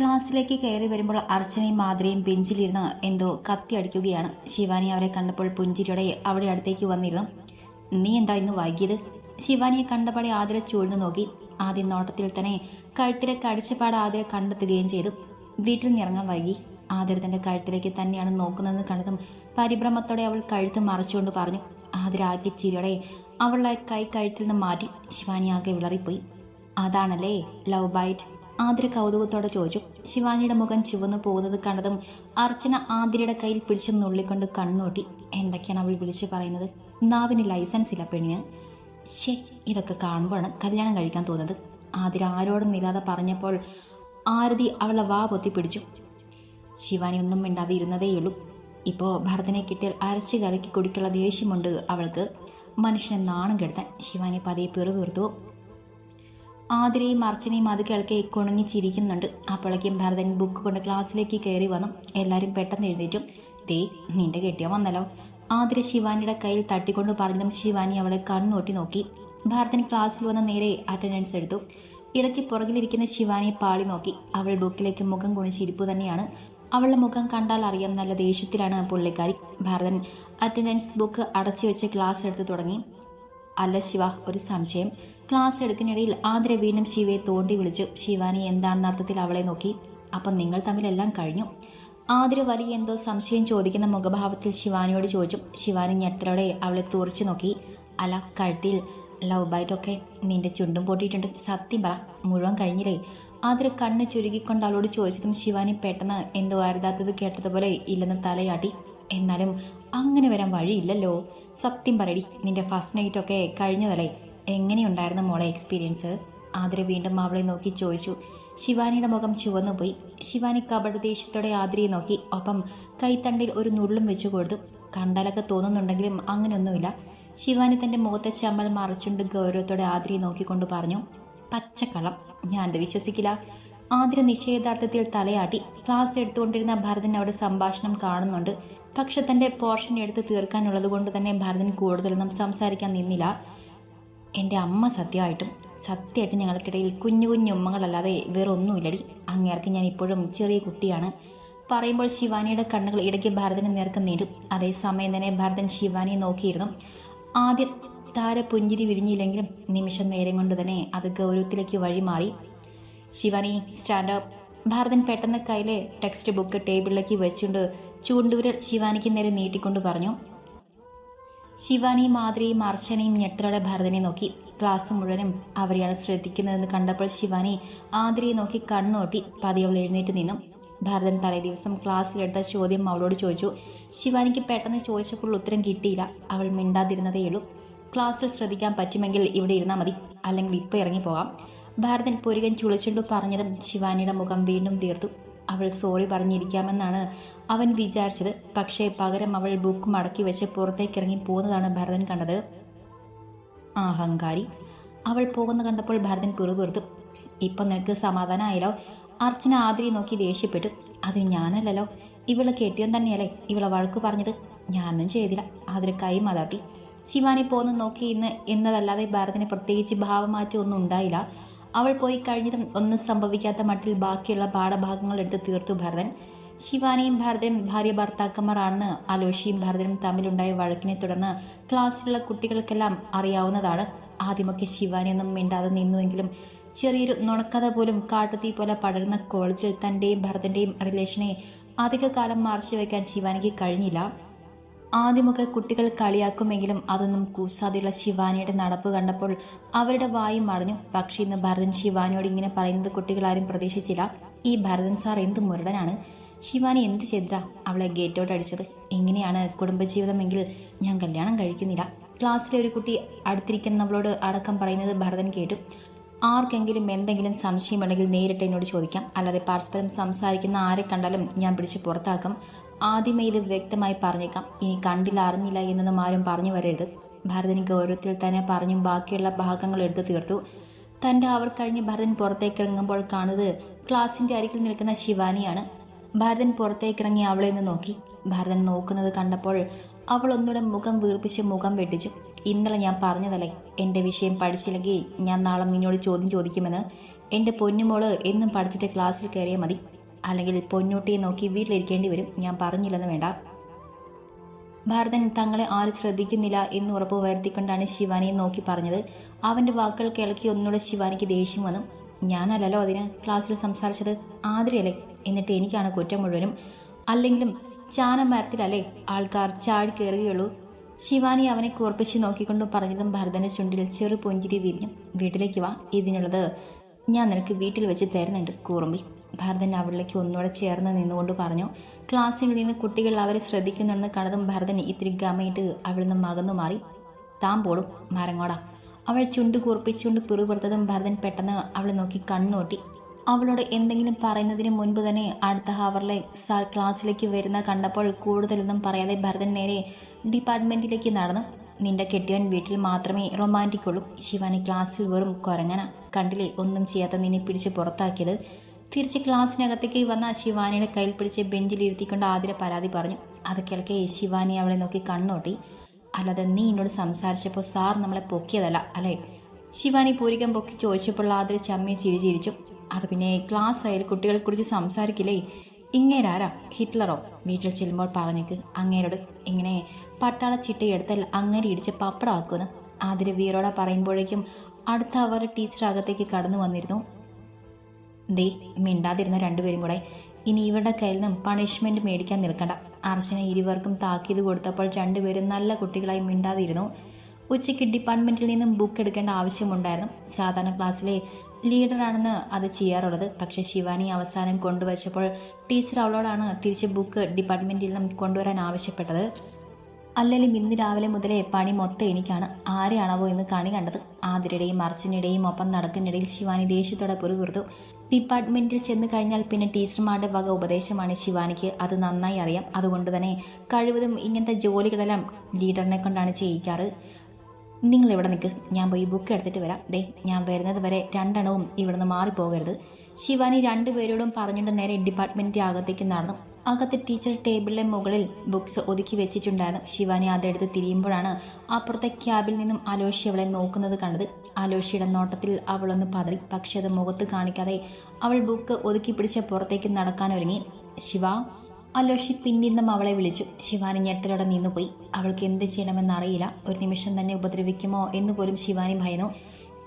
ക്ലാസ്സിലേക്ക് കയറി വരുമ്പോൾ അർച്ചനയും മാതിരിയും ബെഞ്ചിലിരുന്ന് എന്തോ കത്തി അടിക്കുകയാണ്. ശിവാനി അവരെ കണ്ടപ്പോൾ പുഞ്ചിരിയോടെ അവിടെ അടുത്തേക്ക് വന്നിരുന്നു. നീ എന്താ ഇന്ന് വൈകിയത്? ശിവാനിയെ കണ്ടപാടെ ആതിര ചൂഴ്ന്നു നോക്കി. ആദ്യം നോട്ടത്തിൽ തന്നെ കഴുത്തിലെ കടിച്ചപാട് ആതിര കണ്ടെത്തുകയും ചെയ്തു. വീട്ടിൽ നിന്ന് ഇറങ്ങാൻ വൈകി. ആതിര തന്റെ കഴുത്തിലേക്ക് തന്നെയാണ് നോക്കുന്നതെന്ന് കണ്ടതും പരിഭ്രമത്തോടെ അവൾ കഴുത്ത് മറച്ചുകൊണ്ട് പറഞ്ഞു. ആതിര ആക്കി ചിരിയോടെ അവളുടെ കൈ കഴുത്തിൽ നിന്ന് മാറ്റി. ശിവാനി ആകെ വിളറിപ്പോയി. അതാണല്ലേ ലവ് ബൈറ്റ്? ആതിര കൗതുകത്തോടെ ചോദിച്ചു ശിവാനിയുടെ മുഖം ചുവന്നു പോകുന്നത് കണ്ടതും അർച്ചന ആതിരയുടെ കയ്യിൽ പിടിച്ച് നുള്ളിക്കൊണ്ട് കണ്ണോട്ടി എന്തൊക്കെയാണ് അവൾ വിളിച്ചു പറയുന്നത്? നാവിന് ലൈസൻസ് ഇല്ല പെണ്ണിന്. ശേ ഇതൊക്കെ കാണുമ്പോഴാണ് കല്യാണം കഴിക്കാൻ തോന്നുന്നത്. ആതിര ആരോടും ഇല്ലാതെ പറഞ്ഞപ്പോൾ ആരതി അവളെ വാ പൊത്തി പിടിച്ചു. ശിവാനി ഒന്നും മിണ്ടാതെ ഇരുന്നതേയുള്ളൂ. ഇപ്പോൾ ഭരതനെ കിട്ടിയാൽ അരച്ച് കലക്കി കുടിക്കുള്ള ദേഷ്യമുണ്ട് അവൾക്ക്. മനുഷ്യനെ നാണം കെടുത്താൻ ശിവാനി പതിയെ പിറുപിറുത്തു ആതിരയും അർച്ചനയും അത് കേൾക്കെ കുണങ്ങി ചിരിക്കുന്നുണ്ട്. അപ്പോഴേക്കും ഭരതൻ ബുക്ക് കൊണ്ട് ക്ലാസ്സിലേക്ക് കയറി വന്നു. എല്ലാവരും പെട്ടെന്ന് എഴുന്നേറ്റും. ദേ നിന്റെ കെട്ടിയ വന്നല്ലോ. ആതിര ശിവാനിയുടെ കയ്യിൽ തട്ടിക്കൊണ്ട് പറഞ്ഞതും ശിവാനി അവളെ കണ്ണുനോട്ടി നോക്കി. ഭരതൻ ക്ലാസ്സിൽ വന്ന നേരെ അറ്റൻഡൻസ് എടുത്തു. ഇടയ്ക്ക് പുറകിലിരിക്കുന്ന ശിവാനിയെ പാളി നോക്കി. അവൾ ബുക്കിലേക്ക് മുഖം കുണിച്ചിരിപ്പ് തന്നെയാണ്. അവളുടെ മുഖം കണ്ടാൽ അറിയാം നല്ല ദേഷ്യത്തിലാണ് പുള്ളിക്കാരി. ഭരതൻ അറ്റൻഡൻസ് ബുക്ക് അടച്ചു വെച്ച് ക്ലാസ് എടുത്ത് തുടങ്ങി. അല്ല ശിവ ഒരു സംശയം. ക്ലാസ് എടുക്കുന്നിടയിൽ ആതിര വീണ്ടും ശിവയെ തോണ്ടി വിളിച്ചു. ശിവാനി എന്താണെന്ന അർത്ഥത്തിൽ അവളെ നോക്കി. അപ്പം നിങ്ങൾ തമ്മിലെല്ലാം കഴിഞ്ഞു. ആതിര വലിയ എന്തോ സംശയം ചോദിക്കുന്ന മുഖഭാവത്തിൽ ശിവാനിയോട് ചോദിച്ചു. ശിവാനി ഞെട്ടലോടെ അവളെ തുറച്ചു നോക്കി. അല കഴുത്തിൽ ലവ് ബൈറ്റൊക്കെ നിന്റെ ചുണ്ടും പൊട്ടിയിട്ടുണ്ട്. സത്യം പറ മുഴുവൻ കഴിഞ്ഞില്ലേ? ആതിര കണ്ണ് ചുരുക്കിക്കൊണ്ട് അവളോട് ചോദിച്ചതും ശിവാനി പെട്ടെന്ന് എന്തോ അരുതാത്തത് കേട്ടതുപോലെ ഇല്ലെന്ന് തലയാട്ടി. എന്നാലും അങ്ങനെ വരാൻ വഴിയില്ലല്ലോ. സത്യം പറയടി നിന്റെ ഫസ്റ്റ് നൈറ്റ് ഒക്കെ കഴിഞ്ഞതല്ലേ? എങ്ങനെയുണ്ടായിരുന്നു മോളെ എക്സ്പീരിയൻസ് ആതിര വീണ്ടും അവളെ നോക്കി ചോദിച്ചു. ശിവാനിയുടെ മുഖം ചുവന്നുപോയി ശിവാനി കപട ദേഷ്യത്തോടെ ആതിരയെ നോക്കി. ഒപ്പം കൈത്തണ്ടിൽ ഒരു നുള്ളും വെച്ചു കൊടുത്തു. കണ്ടാലൊക്കെ തോന്നുന്നുണ്ടെങ്കിലും അങ്ങനെയൊന്നുമില്ല. ശിവാനി തന്റെ മുഖത്തെ ചമ്മൽ മറച്ചുകൊണ്ട് ഗൗരവത്തോടെ ആതിരയെ നോക്കിക്കൊണ്ട് പറഞ്ഞു പച്ചക്കളം ഞാൻ ഞാനത് വിശ്വസിക്കില്ല. ആതിര നിഷേധാർത്ഥത്തിൽ തലയാട്ടി. ക്ലാസ് എടുത്തുകൊണ്ടിരുന്ന ഭരതൻ അവിടെ സംഭാഷണം കാണുന്നുണ്ട്. പക്ഷെ തന്റെ പോർഷൻ എടുത്ത് തീർക്കാനുള്ളത് കൊണ്ട് തന്നെ ഭരതൻ കൂടുതലൊന്നും സംസാരിക്കാൻ നിന്നില്ല. എന്റെ അമ്മ സത്യമായിട്ടും സത്യമായിട്ടും ഞങ്ങൾക്കിടയിൽ കുഞ്ഞു കുഞ്ഞു ഉമ്മകളല്ലാതെ വേറെ ഒന്നുമില്ലടി അങ്ങേർക്ക് ഞാൻ ഇപ്പോഴും ചെറിയ കുട്ടിയാണ്. പറയുമ്പോൾ ശിവാനിയുടെ കണ്ണുകൾ ഇടയ്ക്ക് ഭരതന് നേർക്ക് നീടും അതേസമയം തന്നെ ഭരതൻ ശിവാനിയെ നോക്കിയിരുന്നു. ആദ്യം താര പുഞ്ചിരി വിരിഞ്ഞില്ലെങ്കിലും നിമിഷം നേരം കൊണ്ട് തന്നെ അത് ഗൗരവത്തിലേക്ക് വഴിമാറി. ശിവാനി സ്റ്റാൻഡപ്പ് ഭാരതൻ പെട്ടെന്ന് കയ്യിലെ ടെക്സ്റ്റ് ബുക്ക് ടേബിളിലേക്ക് വെച്ചുകൊണ്ട് ചൂണ്ടുവിരൽ ശിവാനിക്ക് നേരെ നീട്ടിക്കൊണ്ട് പറഞ്ഞു ശിവാനി മാതിരിയും അർച്ചനയും ഞെട്ടലോടെ ഭരതനെ നോക്കി ക്ലാസ് മുഴുവനും അവരെയാണ് ശ്രദ്ധിക്കുന്നതെന്ന് കണ്ടപ്പോൾ ശിവാനി ആതിരയെ നോക്കി കണ്ണോട്ടി പതി അവൾ എഴുന്നേറ്റ് നിന്നു. ഭരതൻ തലേ ദിവസം ക്ലാസ്സിലെടുത്ത ചോദ്യം അവളോട് ചോദിച്ചു ശിവാനിക്ക് പെട്ടെന്ന് ചോദിച്ചപ്പോൾ ഉത്തരം കിട്ടിയില്ല അവൾ മിണ്ടാതിരുന്നതേയുള്ളൂ ക്ലാസ്സിൽ ശ്രദ്ധിക്കാൻ പറ്റുമെങ്കിൽ ഇവിടെ ഇരുന്നാൽ മതി അല്ലെങ്കിൽ ഇപ്പോൾ ഇറങ്ങിപ്പോകാം ഭാരതൻ പുരുകൻ ചുളിച്ചുണ്ടു പറഞ്ഞതും ശിവാനിയുടെ മുഖം വീണ്ടും തീർത്തു. അവൾ സോറി പറഞ്ഞിരിക്കാമെന്നാണ് അവൻ വിചാരിച്ചത് പക്ഷേ പകരം അവൾ ബുക്ക് മടക്കി വെച്ച് പുറത്തേക്ക് ഇറങ്ങി പോകുന്നതാണ് ഭരതൻ കണ്ടത്. അഹങ്കാരി. അവൾ പോകുന്ന കണ്ടപ്പോൾ ഭരതൻ പിറുപിറുത്തു. ഇപ്പം നിനക്ക് സമാധാനമായല്ലോ അർച്ചന ആതിരി നോക്കി ദേഷ്യപ്പെട്ടു. അതിന് ഞാനല്ലല്ലോ. ഇവളെ കെട്ടിയോൻ തന്നെയല്ലേ ഇവളെ വഴക്ക് പറഞ്ഞത്. ഞാനൊന്നും ചെയ്തില്ല. ആതിരി കൈ മതാട്ടി. ശിവാനി പോകുന്ന നോക്കി ഇന്ന് എന്നതല്ലാതെ ഭരതന് പ്രത്യേകിച്ച് ഭാവമാറ്റം ഒന്നും ഉണ്ടായില്ല. അവൾ പോയി കഴിഞ്ഞതും ഒന്നും സംഭവിക്കാത്ത മട്ടിൽ ബാക്കിയുള്ള പാഠഭാഗങ്ങൾ എടുത്ത് തീർത്തു ഭരതൻ. ശിവാനിയും ഭരതനും ഭാര്യ ഭർത്താക്കന്മാരാണെന്ന് അലോഷിയും ഭരതനും തമ്മിലുണ്ടായ വഴക്കിനെ തുടർന്ന് ക്ലാസ്സിലുള്ള കുട്ടികൾക്കെല്ലാം അറിയാവുന്നതാണ്. ആദ്യമൊക്കെ ശിവാനിയൊന്നും മിണ്ടാതെ നിന്നുവെങ്കിലും ചെറിയൊരു നുണക്കഥ പോലും കാട്ടുതീ പോലെ പടരുന്ന കോളേജിൽ തന്റെയും ഭരതന്റെയും റിലേഷനെ അധികകാലം മറച്ചു വയ്ക്കാൻ ശിവാനിക്ക് കഴിഞ്ഞില്ല. ആദ്യമൊക്കെ കുട്ടികൾ കളിയാക്കുമെങ്കിലും അതൊന്നും കൂസാതെയുള്ള ശിവാനിയുടെ നടപ്പ് കണ്ടപ്പോൾ അവരുടെ വായും മടഞ്ഞു പക്ഷേ ഇന്ന് ഭരതൻ ശിവാനിയോട് ഇങ്ങനെ പറയുന്നത് കുട്ടികളാരും പ്രതീക്ഷിച്ചില്ല. ഈ ഭരതൻ സാർ എന്ത് മുരടനാണ്? ശിവാനി എന്ത് ചെയ്തിട്ടാ അവളെ ഗേറ്റോട്ട് അടിച്ചത്? എങ്ങനെയാണ് കുടുംബജീവിതമെങ്കിൽ ഞാൻ കല്യാണം കഴിക്കുന്നില്ല? ക്ലാസ്സിലെ ഒരു കുട്ടി അടുത്തിരിക്കുന്നവളോട് അടക്കം പറയുന്നത് ഭരതൻ കേട്ടു. ആർക്കെങ്കിലും എന്തെങ്കിലും സംശയമുണ്ടെങ്കിൽ നേരിട്ട് എന്നോട് ചോദിക്കാം. അല്ലാതെ പരസ്പരം സംസാരിക്കുന്ന ആരെ കണ്ടാലും ഞാൻ പിടിച്ച് പുറത്താക്കും. ആദ്യമേ ഇത് വ്യക്തമായി പറഞ്ഞേക്കാം. ഇനി കണ്ടില്ല അറിഞ്ഞില്ല എന്നൊന്നും ആരും പറഞ്ഞു വരരുത്. ഭരതന് ഗൗരവത്തിൽ തന്നെ പറഞ്ഞും ബാക്കിയുള്ള ഭാഗങ്ങൾ എടുത്തു തീർത്തു. തന്റെ അവർ കഴിഞ്ഞ് ഭരതൻ പുറത്തേക്ക് ഇറങ്ങുമ്പോൾ കാണുന്നത് ക്ലാസിന്റെ അരികിൽ നിൽക്കുന്ന ശിവാനിയാണ്. ഭരതൻ പുറത്തേക്കിറങ്ങി അവളെ നിന്ന് നോക്കി. ഭരതൻ നോക്കുന്നത് കണ്ടപ്പോൾ അവൾ ഒന്നുകൂടെ മുഖം വീർപ്പിച്ച് മുഖം വെട്ടിച്ചു. ഇന്നലെ ഞാൻ പറഞ്ഞതല്ലേ എന്റെ വിഷയം പഠിച്ചില്ലെങ്കിൽ ഞാൻ നാളെ നിന്നോട് ചോദ്യം ചോദിക്കുമെന്ന്. എന്റെ പൊന്നുമോൾ എന്നും പഠിച്ചിട്ട് ക്ലാസ്സിൽ കയറിയാൽ മതി. അല്ലെങ്കിൽ പൊന്നൂട്ടിയെ നോക്കി വീട്ടിലിരിക്കേണ്ടി വരും. ഞാൻ പറഞ്ഞില്ലെന്ന് വേണ്ട. ഭാരതൻ തങ്ങളെ ആരും ശ്രദ്ധിക്കുന്നില്ല എന്ന് ഉറപ്പ് വരുത്തിക്കൊണ്ടാണ് ശിവാനിയെ നോക്കി പറഞ്ഞത്. അവന്റെ വാക്കുകൾ കിളക്കി ഒന്നുകൂടെ ശിവാനിക്ക് ദേഷ്യം വന്നു. ഞാനല്ലല്ലോ അതിന് ക്ലാസ്സിൽ സംസാരിച്ചത്? ആതിരയല്ലേ? എന്നിട്ട് എനിക്കാണ് കുറ്റം മുഴുവനും. അല്ലെങ്കിലും ചാനമരത്തിലല്ലേ ആൾക്കാർ ചാടി കയറുകയുള്ളൂ ശിവാനി അവനെ കൂർപ്പിച്ച് നോക്കിക്കൊണ്ട് പറഞ്ഞതും ഭരതന്റെ ചുണ്ടിൽ ചെറു പുഞ്ചിരി വിരിഞ്ഞു. വീട്ടിലേക്ക് വാ ഇതിനുള്ളത് ഞാൻ നിനക്ക് വീട്ടിൽ വെച്ച് തരുന്നുണ്ട് കൂറുമ്പി. ഭരതൻ അവളിലേക്ക് ഒന്നുകൂടെ ചേർന്ന് നിന്നുകൊണ്ട് പറഞ്ഞു. ക്ലാസ്സിൽ നിന്ന് കുട്ടികൾ അവരെ ശ്രദ്ധിക്കുന്നുണ്ടെന്ന് കണ്ടതും ഭരതൻ ഇത്തിരി ഗമയിട്ട് അവളിൽ നിന്ന് മകന്നു മാറി. താൻ പോടും മരങ്ങോടാ. അവൾ ചുണ്ട് കുറിപ്പിച്ചുകൊണ്ട് പിറുപുറത്തതും ഭരതൻ പെട്ടെന്ന് അവളെ നോക്കി കണ്ണോട്ടി അവളോട് എന്തെങ്കിലും പറയുന്നതിന് മുൻപ് തന്നെ അടുത്ത ഹവറിലെ സാർ ക്ലാസ്സിലേക്ക് വരുന്ന കണ്ടപ്പോൾ കൂടുതലൊന്നും പറയാതെ ഭരതൻ നേരെ ഡിപ്പാർട്ട്മെന്റിലേക്ക് നടന്നു. നിന്റെ കെട്ടിയവൻ വീട്ടിൽ മാത്രമേ റൊമാന്റിക് ഉള്ളൂ. ശിവാനി ക്ലാസ്സിൽ വെറും കുരങ്ങന. കണ്ടില്ലേ? ഒന്നും ചെയ്യാത്ത നിന്നെ പിടിച്ച് പുറത്താക്കിയത്. തിരിച്ച് ക്ലാസ്സിനകത്തേക്ക് വന്ന ശിവാനിയുടെ കയ്യിൽ പിടിച്ച് ബെഞ്ചിലിരുത്തിക്കൊണ്ട് ആതിര പരാതി പറഞ്ഞു. അത് കേൾക്കെ ശിവാനി അവളെ നോക്കി കണ്ണോട്ടി. അല്ലാതെ നീ എന്നോട് സംസാരിച്ചപ്പോൾ സാർ നമ്മളെ പൊക്കിയതല്ല അല്ലേ? ശിവാനി പൂരികം പൊക്കി ചോദിച്ചപ്പോൾ ആതിര ചമ്മി ചിരി ചിരിച്ചു അത് പിന്നെ ക്ലാസ് ആയാലും കുട്ടികളെ കുറിച്ച് സംസാരിക്കില്ലേ? ഇങ്ങേരാരാ? ഹിറ്റ്ലറോ? വീട്ടിൽ ചെല്ലുമ്പോൾ പറഞ്ഞേക്ക് അങ്ങേരോട് ഇങ്ങനെ പട്ടാള ചിട്ടയെടുത്താൽ അങ്ങനെ ഇടിച്ച് പപ്പടമാക്കുമെന്ന് ആതിര വീറോടെ പറയുമ്പോഴേക്കും അടുത്ത അവർ ടീച്ചർ അകത്തേക്ക് കടന്നു വന്നിരുന്നു. ദേ മിണ്ടാതിരുന്ന രണ്ടുപേരും കൂടെ. ഇനി ഇവരുടെ കയ്യിൽ നിന്നും പണിഷ്മെന്റ് മേടിക്കാൻ നിൽക്കണ്ട. അർച്ചന ഇരുവർക്കും താക്കീത് കൊടുത്തപ്പോൾ രണ്ടുപേരും നല്ല കുട്ടികളായി മിണ്ടാതിരുന്നു. ഉച്ചയ്ക്ക് ഡിപ്പാർട്ട്മെന്റിൽ നിന്നും ബുക്ക് എടുക്കേണ്ട ആവശ്യമുണ്ടായിരുന്നു. സാധാരണ ക്ലാസ്സിലെ ലീഡറാണെന്ന് അത് ചെയ്യാറുള്ളത്. പക്ഷേ ശിവാനി അവസാനം കൊണ്ടുവച്ചപ്പോൾ ടീച്ചർ അവളോടാണ് തിരിച്ച് ബുക്ക് ഡിപ്പാർട്ട്മെന്റിൽ നിന്നും കൊണ്ടുവരാൻ ആവശ്യപ്പെട്ടത്. അല്ലെങ്കിൽ ഇന്ന് രാവിലെ മുതലേ പണി മൊത്തം എനിക്കാണ്. ആരെയാണവോ എന്ന് കണി കണ്ടത്? ആതിരയുടെയും അർച്ചനയുടെയും ഒപ്പം നടക്കുന്നിടയിൽ ശിവാനി ദേഷ്യത്തോടെ പുറകുറുത്തു ഡിപ്പാർട്ട്മെന്റിൽ ചെന്ന് കഴിഞ്ഞാൽ പിന്നെ ടീച്ചർമാരുടെ വക ഉപദേശമാണ് ശിവാനിക്ക്. അത് നന്നായി അറിയാം. അതുകൊണ്ട് തന്നെ കഴിവതും ഇങ്ങനത്തെ ജോലികളെല്ലാം ലീഡറിനെ കൊണ്ടാണ് ചെയ്യിക്കാറ്. നിങ്ങൾ ഇവിടെ നിൽക്ക് ഞാൻ പോയി ബുക്ക് എടുത്തിട്ട് വരാം. ദേ ഞാൻ വരുന്നത് വരെ രണ്ടെണ്ണവും ഇവിടുന്ന് മാറിപ്പോകരുത്. ശിവാനി രണ്ടുപേരോടും പറഞ്ഞുകൊണ്ട് നേരെ ഡിപ്പാർട്ട്മെന്റിന്റെ അകത്തേക്ക് നടന്നു. അകത്ത് ടീച്ചർ ടേബിളിലെ മുകളിൽ ബുക്സ് ഒതുക്കി വെച്ചിട്ടുണ്ടായിരുന്നു. ശിവാനി അതെടുത്ത് തിരിയുമ്പോഴാണ് അപ്പുറത്തെ ക്യാബിൽ നിന്നും അലോഷി അവളെ നോക്കുന്നത് കണ്ടത്. അലോഷിയുടെ നോട്ടത്തിൽ അവളൊന്ന് പതറി പക്ഷെ അത് മുഖത്ത് കാണിക്കാതെ അവൾ ബുക്ക് ഒതുക്കി പിടിച്ച് പുറത്തേക്ക് നടക്കാൻ ഒരുങ്ങി ശിവ അലോഷി പിന്നിൽ നിന്നും അവളെ വിളിച്ചു. ശിവാനി ഞെട്ടലോടെ നിന്നുപോയി. അവൾക്ക് എന്ത് ചെയ്യണമെന്നറിയില്ല ഒരു നിമിഷം തന്നെ ഉപദ്രവിക്കുമോ എന്ന് പോലും ശിവാനി ഭയന്നു.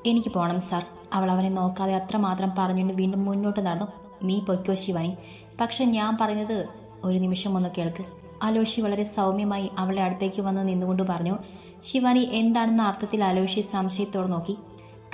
എനിക്ക് പോകണം സാർ. അവൾ അവനെ നോക്കാതെ അത്രമാത്രം പറഞ്ഞുകൊണ്ട് വീണ്ടും മുന്നോട്ട് നടന്നു. നീ പൊയ്ക്കോ ശിവാനി. പക്ഷെ ഞാൻ പറഞ്ഞത് ഒരു നിമിഷം ഒന്ന് കേൾക്ക്. അലോഷി വളരെ സൗമ്യമായി അവളെ അടുത്തേക്ക് വന്ന് നിന്നുകൊണ്ട് പറഞ്ഞു ശിവാനി എന്താണെന്ന അർത്ഥത്തിൽ അലോഷി സംശയത്തോടെ നോക്കി.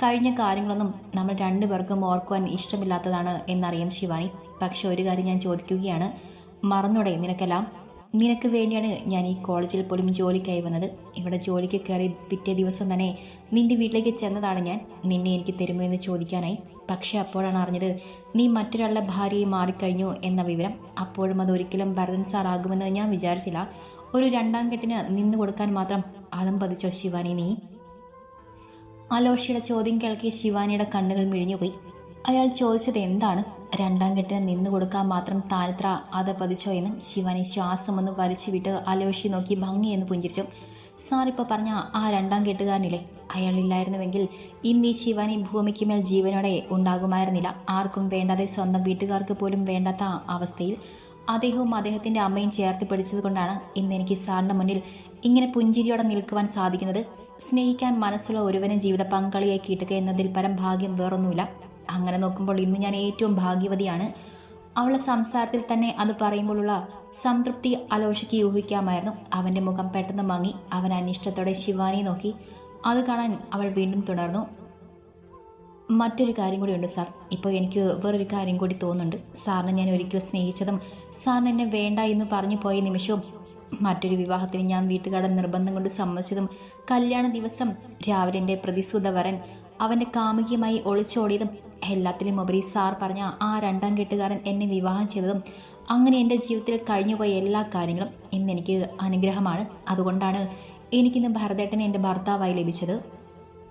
കഴിഞ്ഞ കാര്യങ്ങളൊന്നും നമ്മൾ രണ്ടുപേർക്കും ഓർക്കുവാൻ ഇഷ്ടമില്ലാത്തതാണ് എന്നറിയാം ശിവാനി. പക്ഷെ ഒരു കാര്യം ഞാൻ ചോദിക്കുകയാണ്. മറന്നൂടെ നിനക്കെല്ലാം. നിനക്ക് വേണ്ടിയാണ് ഞാൻ ഈ കോളേജിൽ പോലും ജോലിക്കായി വന്നത്. ഇവിടെ ജോലിക്ക് കയറി പിറ്റേ ദിവസം തന്നെ നിന്റെ വീട്ടിലേക്ക് ചെന്നതാണ് ഞാൻ. നിന്നെ എനിക്ക് തരുമോ എന്ന് ചോദിക്കാനായി. പക്ഷേ അപ്പോഴാണ് അറിഞ്ഞത് നീ മറ്റൊരാളുടെ ഭാര്യയെ മാറിക്കഴിഞ്ഞു എന്ന വിവരം. അപ്പോഴും അതൊരിക്കലും ഭരതൻ സാറാകുമെന്ന് ഞാൻ വിചാരിച്ചില്ല. ഒരു രണ്ടാം കെട്ടിന് നിന്ന് കൊടുക്കാൻ മാത്രം അതം പതിച്ചോ ശിവാനി നീ? അലോഷിയുടെ ചോദ്യം കേൾക്കിയ ശിവാനിയുടെ കണ്ണുകൾ മിഴിഞ്ഞുപോയി. അയാൾ ചോദിച്ചത് എന്താണ്? രണ്ടാം കെട്ടിന് നിന്നു കൊടുക്കാൻ മാത്രം താരത്ര അത് പതിച്ചോ എന്നും ശിവാനി ശ്വാസം ഒന്ന് വലിച്ചു വിട്ട് അലോഷി നോക്കി ഭംഗിയെന്ന് പുഞ്ചിരിച്ചു. സാറിപ്പോൾ പറഞ്ഞ ആ രണ്ടാം കെട്ടുകാരനില്ലേ അയാളില്ലായിരുന്നുവെങ്കിൽ ഇന്ന് ഈ ശിവാനി ഭൂമിക്ക് മേൽ ജീവനോടെ ഉണ്ടാകുമായിരുന്നില്ല. ആർക്കും വേണ്ടാതെ സ്വന്തം വീട്ടുകാർക്ക് പോലും വേണ്ടാത്ത അവസ്ഥയിൽ അദ്ദേഹവും അദ്ദേഹത്തിന്റെ അമ്മയും ചേർത്ത് പിടിച്ചത് കൊണ്ടാണ് ഇന്ന് എനിക്ക് സാറിന്റെ മുന്നിൽ ഇങ്ങനെ പുഞ്ചിരിയോടെ നിൽക്കുവാൻ സാധിക്കുന്നത്. സ്നേഹിക്കാൻ മനസ്സുള്ള ഒരുവനെ ജീവിത പങ്കാളിയായി കിട്ടുക എന്നതിൽ പരം ഭാഗ്യം വേറൊന്നുമില്ല. അങ്ങനെ നോക്കുമ്പോൾ ഇന്ന് ഞാൻ ഏറ്റവും ഭാഗ്യവതിയാണ്. അവളുടെ സംസാരത്തിൽ തന്നെ അത് പറയുമ്പോഴുള്ള സംതൃപ്തി അലോഷയ്ക്ക് ഊഹിക്കാമായിരുന്നു അവന്റെ മുഖം പെട്ടെന്ന് മങ്ങി അവൻ അനിഷ്ടത്തോടെ ശിവാനി നോക്കി. അത് കാണാൻ അവൾ വീണ്ടും തുടർന്നു. മറ്റൊരു കാര്യം കൂടി ഉണ്ട് സാർ. ഇപ്പോൾ എനിക്ക് വേറൊരു കാര്യം കൂടി തോന്നുന്നുണ്ട്. സാറിനെ ഞാൻ ഒരിക്കൽ സ്നേഹിച്ചതും സാറിന് എന്നെ വേണ്ട എന്ന് പറഞ്ഞു പോയ നിമിഷവും മറ്റൊരു വിവാഹത്തിന് ഞാൻ വീട്ടുകാരുടെ നിർബന്ധം കൊണ്ട് സമ്മതിച്ചതും കല്യാണ ദിവസം രാവിലെ എന്റെ വരൻ അവന്റെ കാമുകിയുമായി ഒളിച്ചോടിയതും എല്ലാത്തിലും ഉപരി സാർ പറഞ്ഞ ആ രണ്ടാം കെട്ടുകാരൻ എന്നെ വിവാഹം ചെയ്തതും അങ്ങനെ എന്റെ ജീവിതത്തിൽ കഴിഞ്ഞുപോയ എല്ലാ കാര്യങ്ങളും ഇന്നെനിക്ക് അനുഗ്രഹമാണ്. അതുകൊണ്ടാണ് എനിക്കിന്ന് ഭരതേട്ടനെ എന്റെ ഭർത്താവായി ലഭിച്ചത്.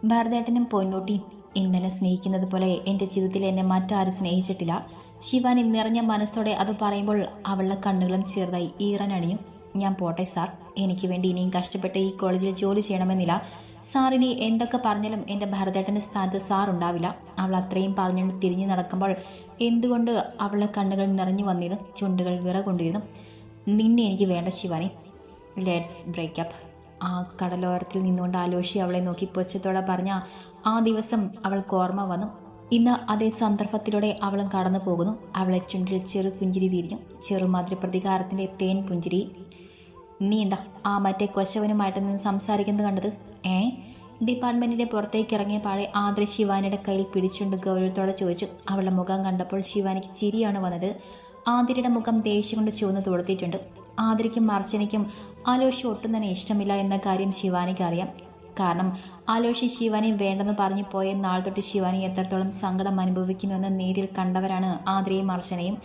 ഭരതേട്ടനും പൊന്നോട്ടിയും ഇന്നലെ സ്നേഹിക്കുന്നത് പോലെ എന്റെ ജീവിതത്തിൽ എന്നെ മറ്റാരും സ്നേഹിച്ചിട്ടില്ല. ശിവാനി നിറഞ്ഞ മനസ്സോടെ അത് പറയുമ്പോൾ അവളുടെ കണ്ണുകളും ചെറുതായി ഈറനണിഞ്ഞു. ഞാൻ പോട്ടെ സാർ എനിക്ക് വേണ്ടി ഇനിയും കഷ്ടപ്പെട്ട് ഈ കോളേജിൽ ജോലി ചെയ്യണമെന്നില്ല. സാറിനി എന്തൊക്കെ പറഞ്ഞാലും എന്റെ ഭരതേട്ടന്റെ സ്ഥാനത്ത് സാർ ഉണ്ടാവില്ല അവൾ അത്രയും പറഞ്ഞുകൊണ്ട് തിരിഞ്ഞു നടക്കുമ്പോൾ എന്തുകൊണ്ട് അവളുടെ കണ്ണുകൾ നിറഞ്ഞു വന്നിരുന്നു ചുണ്ടുകൾ വിറകൊണ്ടിരുന്നു. നിന്നെ എനിക്ക് വേണ്ട ശിവാനി. ലെറ്റ്സ് ബ്രേക്കപ്പ് ആ കടലോരത്തിൽ നിന്നുകൊണ്ട് ആലോഷി അവളെ നോക്കി പൊച്ചത്തോടെ പറഞ്ഞ ആ ദിവസം അവൾക്ക് ഓർമ്മ വന്നു. ഇന്ന് അതേ സന്ദർഭത്തിലൂടെ അവളും കടന്നു പോകുന്നു. അവളെ ചുണ്ടിൽ ചെറു പുഞ്ചിരി വിരിഞ്ഞു. ചെറുമാതിരി പ്രതികാരത്തിന്റെ തേൻ പുഞ്ചിരി. നീ എന്താ ആ മറ്റേ കൊശവനുമായിട്ട് നിന്ന് സംസാരിക്കുന്നത് കണ്ടത്? ഏ? ഡിപ്പാർട്ട്മെന്റിന്റെ പുറത്തേക്ക് ഇറങ്ങിയ പാടെ ആദ്ര ശിവാനിയുടെ കയ്യിൽ പിടിച്ചുകൊണ്ട് ഗൗരവത്തോടെ ചോദിച്ചു. അവളുടെ മുഖം കണ്ടപ്പോൾ ശിവാനിക്ക് ചിരിയാണ് വന്നത്. ആതിരയുടെ മുഖം ദേഷ്യം കൊണ്ട് ചുവന്ന് തുടർത്തിയിട്ടുണ്ട് ആതിരയ്ക്കും അർച്ചനയ്ക്കും ആലോഷി ഒട്ടും തന്നെ ഇഷ്ടമില്ല എന്ന കാര്യം ശിവാനിക്ക് അറിയാം. കാരണം ആലോഷി ശിവാനി വേണ്ടെന്ന് പറഞ്ഞു പോയ നാൾ തൊട്ട് ശിവാനി എത്രത്തോളം സങ്കടം അനുഭവിക്കുന്നുവെന്ന് നേരിൽ കണ്ടവരാണ് ആതിരയും അർച്ചനയും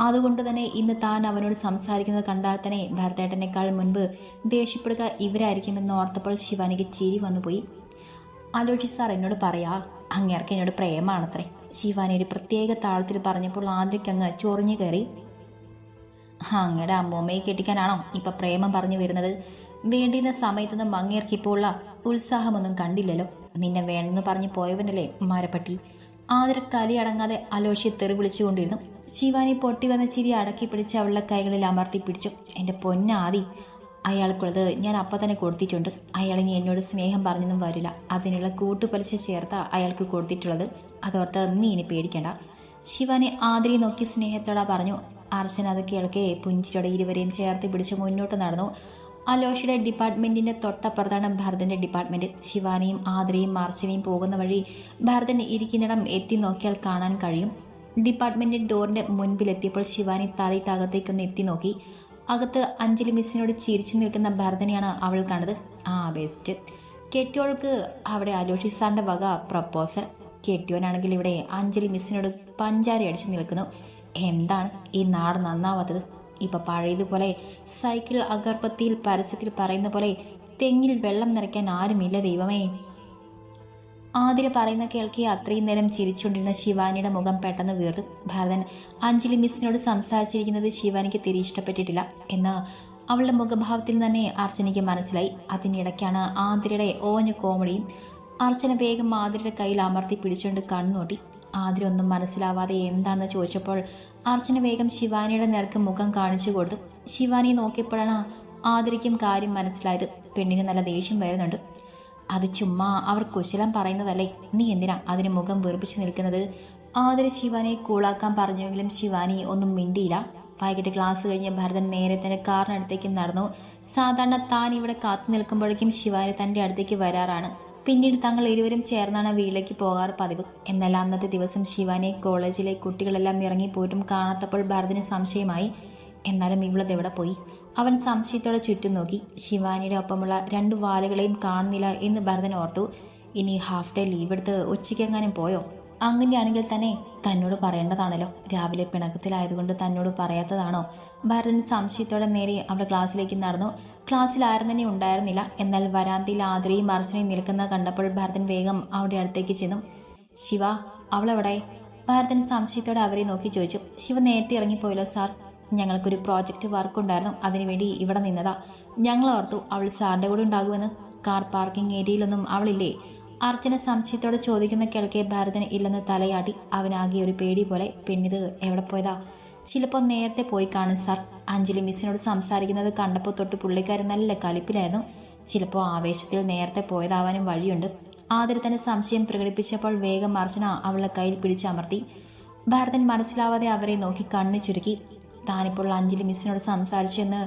അതുകൊണ്ട് തന്നെ ഇന്ന് താൻ അവനോട് സംസാരിക്കുന്നത് കണ്ടാൽ തന്നെ ഭരതേട്ടനേക്കാൾ മുൻപ് ദേഷ്യപ്പെടുക ഇവരായിരിക്കുമെന്ന് ഓർത്തപ്പോൾ ശിവാനിക്ക് ചിരി വന്നുപോയി. ആലോചി സാർ എന്നോട് പറയാ. അങ്ങേർക്ക് എന്നോട് പ്രേമാണത്രേ. ശിവാനി ഒരു പ്രത്യേക താളത്തിൽ പറഞ്ഞപ്പോൾ ആദ്യക്ക് അങ്ങ് ചൊറിഞ്ഞു കയറി. അങ്ങയുടെ അമ്മൂമ്മയെ കെട്ടിക്കാനാണോ ഇപ്പം പ്രേമം പറഞ്ഞു വരുന്നത്? വേണ്ടിയിരുന്ന സമയത്തൊന്നും അങ്ങേർക്ക് ഇപ്പോൾ ഉള്ള ഉത്സാഹമൊന്നും കണ്ടില്ലല്ലോ. നിന്നെ വേണമെന്ന് പറഞ്ഞു പോയവനല്ലേ മരപ്പട്ടി. ആതിര കലി അടങ്ങാതെ അലോഷ്യെ തെറി വിളിച്ചുകൊണ്ടിരുന്നു. ശിവാനി പൊട്ടി വന്ന ചിരി അടക്കി പിടിച്ച് അവളുടെ കൈകളിൽ അമർത്തി പിടിച്ചു. എന്റെ പൊന്നാദി അയാൾക്കുള്ളത് ഞാൻ അപ്പം തന്നെ കൊടുത്തിട്ടുണ്ട്. അയാളിനി എന്നോട് സ്നേഹം പറഞ്ഞൊന്നും വരില്ല. അതിനുള്ള കൂട്ടുപലിശ ചേർത്ത അയാൾക്ക് കൊടുത്തിട്ടുള്ളത്. അതോർത്ത് നീ ഇനി പേടിക്കണ്ട. ശിവാനി ആതിരി നോക്കി സ്നേഹത്തോടെ പറഞ്ഞു അർച്ചന അത് കേൾക്കെ. പുഞ്ചിരിയുടെ ഇരുവരെയും ചേർത്ത് പിടിച്ച് മുന്നോട്ട് നടന്നു. അലോഷയുടെ ഡിപ്പാർട്ട്മെന്റിന്റെ തൊട്ടപ്പുറത്താണ് ഭരതന്റെ ഡിപ്പാർട്ട്മെന്റ് ശിവാനിയും ആതിരയും അർച്ചനയും പോകുന്ന വഴി ഭരതൻ ഇരിക്കുന്നിടം എത്തി നോക്കിയാൽ കാണാൻ കഴിയും. ഡിപ്പാർട്ട്മെന്റ് ഡോറിന്റെ മുൻപിലെത്തിയപ്പോൾ ശിവാനി തലയിട്ട് അകത്തേക്കൊന്ന് എത്തി നോക്കി. അകത്ത് അഞ്ജലി മിസ്സിനോട് ചിരിച്ചു നിൽക്കുന്ന ഭരതനെയാണ് അവൾ കണ്ടത്. ആ ബെസ്റ്റ്. കെട്ടിയോൾക്ക് അവിടെ അലോഷി സാറിന്റെ വക പ്രപ്പോസൽ. കെട്ടിയോനാണെങ്കിൽ ഇവിടെ അഞ്ജലി മിസ്സിനോട് പഞ്ചാരി അടിച്ചു നിൽക്കുന്നു. എന്താണ് ഈ നാട് നന്നാവാത്തത്? ഇപ്പം പഴയതുപോലെ സൈക്കിൾ അഗർബത്തിയിൽ പരസ്യത്തിൽ പറയുന്ന പോലെ തെങ്ങിൽ വെള്ളം നിറയ്ക്കാൻ ആരുമില്ല ദൈവമേ. ആതിര പറയുന്ന കേൾക്കി അത്രയും നേരം ചിരിച്ചുകൊണ്ടിരുന്ന ശിവാനിയുടെ മുഖം പെട്ടെന്ന് വീർത്തു. ഭരതൻ അഞ്ജലി മിസ്സിനോട് സംസാരിച്ചിരിക്കുന്നത് ശിവാനിക്ക് തിരി ഇഷ്ടപ്പെട്ടിട്ടില്ല എന്ന് അവളുടെ മുഖഭാവത്തിൽ തന്നെ അർച്ചനയ്ക്ക് മനസ്സിലായി. അതിനിടയ്ക്കാണ് ആതിരയുടെ ഓഞ്ഞ കോമഡിയും അർച്ചന വേഗം ആതിരയുടെ കയ്യിൽ അമർത്തി പിടിച്ചുകൊണ്ട് കണ്ണുനോട്ടി ആതിര ഒന്നും മനസ്സിലാവാതെ എന്താണെന്ന് ചോദിച്ചപ്പോൾ അർച്ചന വേഗം ശിവാനിയുടെ നേർക്ക് മുഖം കാണിച്ചു കൊടുത്തു. ശിവാനി നോക്കിയപ്പോഴാണ് ആതിരയ്ക്കും കാര്യം മനസ്സിലായത്. പെണ്ണിന് നല്ല ദേഷ്യം വരുന്നുണ്ട്. അത് ചുമ്മാ അവർ കുശലം പറയുന്നതല്ലേ? നീ എന്തിനാ അതിന് മുഖം വീർപ്പിച്ച് നിൽക്കുന്നത്? ആദരി ശിവാനിയെ കൂളാക്കാൻ പറഞ്ഞുവെങ്കിലും ശിവാനി ഒന്നും മിണ്ടിയില്ല. വൈകിട്ട് ക്ലാസ് കഴിഞ്ഞ് ഭരതൻ നേരെ തന്നെ കാറിനടുത്തേക്ക് നടന്നു. സാധാരണ താൻ ഇവിടെ കാത്തു നിൽക്കുമ്പോഴേക്കും ശിവാനി തന്റെ അടുത്തേക്ക് വരാറാണ്. പിന്നീട് തങ്ങൾ ഇരുവരും ചേർന്നാണ് വീട്ടിലേക്ക് പോകാറ് പതിവ്. എന്നാൽ അന്നത്തെ ദിവസം ശിവാനിയെ കോളേജിലെ കുട്ടികളെല്ലാം ഇറങ്ങിപ്പോയിട്ടും കാണാത്തപ്പോൾ ഭരതന് സംശയമായി എന്നാലും ഇവളത് എവിടെ പോയി? അവൻ സംശയത്തോടെ ചുറ്റും നോക്കി. ശിവാനിയുടെ ഒപ്പമുള്ള രണ്ട് വാലുകളെയും കാണുന്നില്ല എന്ന് ഭരതൻ ഓർത്തു. ഇനി ഹാഫ് ഡേ ലീവ് എടുത്ത് ഉച്ചയ്ക്കെങ്ങാനും പോയോ? അങ്ങനെയാണെങ്കിൽ തന്നെ തന്നോട് പറയേണ്ടതാണല്ലോ. രാവിലെ പിണക്കത്തിലായതുകൊണ്ട് തന്നോട് പറയാത്തതാണോ? ഭരതൻ സംശയത്തോടെ നേരെ അവളുടെ ക്ലാസ്സിലേക്ക് നടന്നു. ക്ലാസ്സിൽ ആരും തന്നെ ഉണ്ടായിരുന്നില്ല. എന്നാൽ വരാന്തിയിൽ ആതിരയും അർച്ചനയും നിൽക്കുന്ന കണ്ടപ്പോൾ ഭരതൻ വേഗം അവിടെ അടുത്തേക്ക് ചെന്നു. ശിവ അവളെവിടെ? ഭരതൻ സംശയത്തോടെ അവരെ നോക്കി ചോദിച്ചു. ശിവ നേരത്തെ ഇറങ്ങിപ്പോയല്ലോ സാർ ഞങ്ങൾക്കൊരു പ്രോജക്റ്റ് വർക്ക് ഉണ്ടായിരുന്നു അതിനുവേണ്ടി ഇവിടെ നിന്നതാ. ഞങ്ങൾ ഓർത്തു അവൾ സാറിന്റെ കൂടെ ഉണ്ടാകുമെന്ന്. Car parking ഏരിയയിലൊന്നും അവളില്ലേ? അർച്ചന സംശയത്തോടെ ചോദിക്കുന്ന കിഴക്കെ ഭാരതന് ഇല്ലെന്ന് തലയാട്ടി. അവനാകെ ഒരു പേടി പോലെ പെണ്ണിത് എവിടെ പോയതാ? ചിലപ്പോൾ നേരത്തെ പോയി കാണും സാർ. അഞ്ജലി മിസ്സിനോട് സംസാരിക്കുന്നത് കണ്ടപ്പോൾ തൊട്ട് പുള്ളിക്കാരൻ നല്ല കലിപ്പിലായിരുന്നു. ചിലപ്പോൾ ആവേശത്തിൽ നേരത്തെ പോയതാവാനും വഴിയുണ്ട്. ആതിര തന്നെ സംശയം പ്രകടിപ്പിച്ചപ്പോൾ വേഗം അർച്ചന അവളെ കയ്യിൽ പിടിച്ചമർത്തി. ഭാരതൻ മനസ്സിലാവാതെ അവരെ നോക്കി കണ്ണു ചുരുക്കി. താനിപ്പോൾ അഞ്ജലി മിസ്സിനോട് സംസാരിച്ചെന്ന്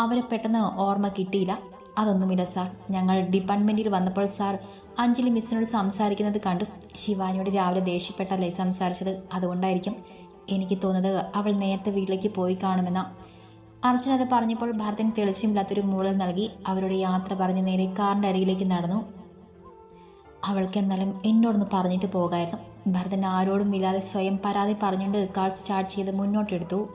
അവരെ പെട്ടെന്ന് ഓർമ്മ കിട്ടിയില്ല. അതൊന്നുമില്ല സാർ. ഞങ്ങൾ ഡിപ്പാർട്ട്മെന്റിൽ വന്നപ്പോൾ സാർ അഞ്ജലി മിസ്സിനോട് സംസാരിക്കുന്നത് കണ്ടു ശിവാനിയോട് രാവിലെ ദേഷ്യപ്പെട്ടല്ലേ സംസാരിച്ചത്? അതുകൊണ്ടായിരിക്കും എനിക്ക് തോന്നുന്നത് അവൾ നേരത്തെ വീട്ടിലേക്ക് പോയി കാണുമെന്ന. അർച്ചന അത് പറഞ്ഞപ്പോൾ ഭരതൻ തെളിച്ചമില്ലാത്തൊരു മൂളൽ നൽകി അവരുടെ യാത്ര പറഞ്ഞ് നേരെ കാറിന്റെ അരികിലേക്ക് നടന്നു. അവൾക്ക് എന്നാലും എന്നോടൊന്ന് പറഞ്ഞിട്ട് പോകായിരുന്നു. ഭരതൻ ആരോടും ഇല്ലാതെ സ്വയം പരാതി പറഞ്ഞുകൊണ്ട് കാർ സ്റ്റാർട്ട് ചെയ്ത് മുന്നോട്ടെടുത്തു.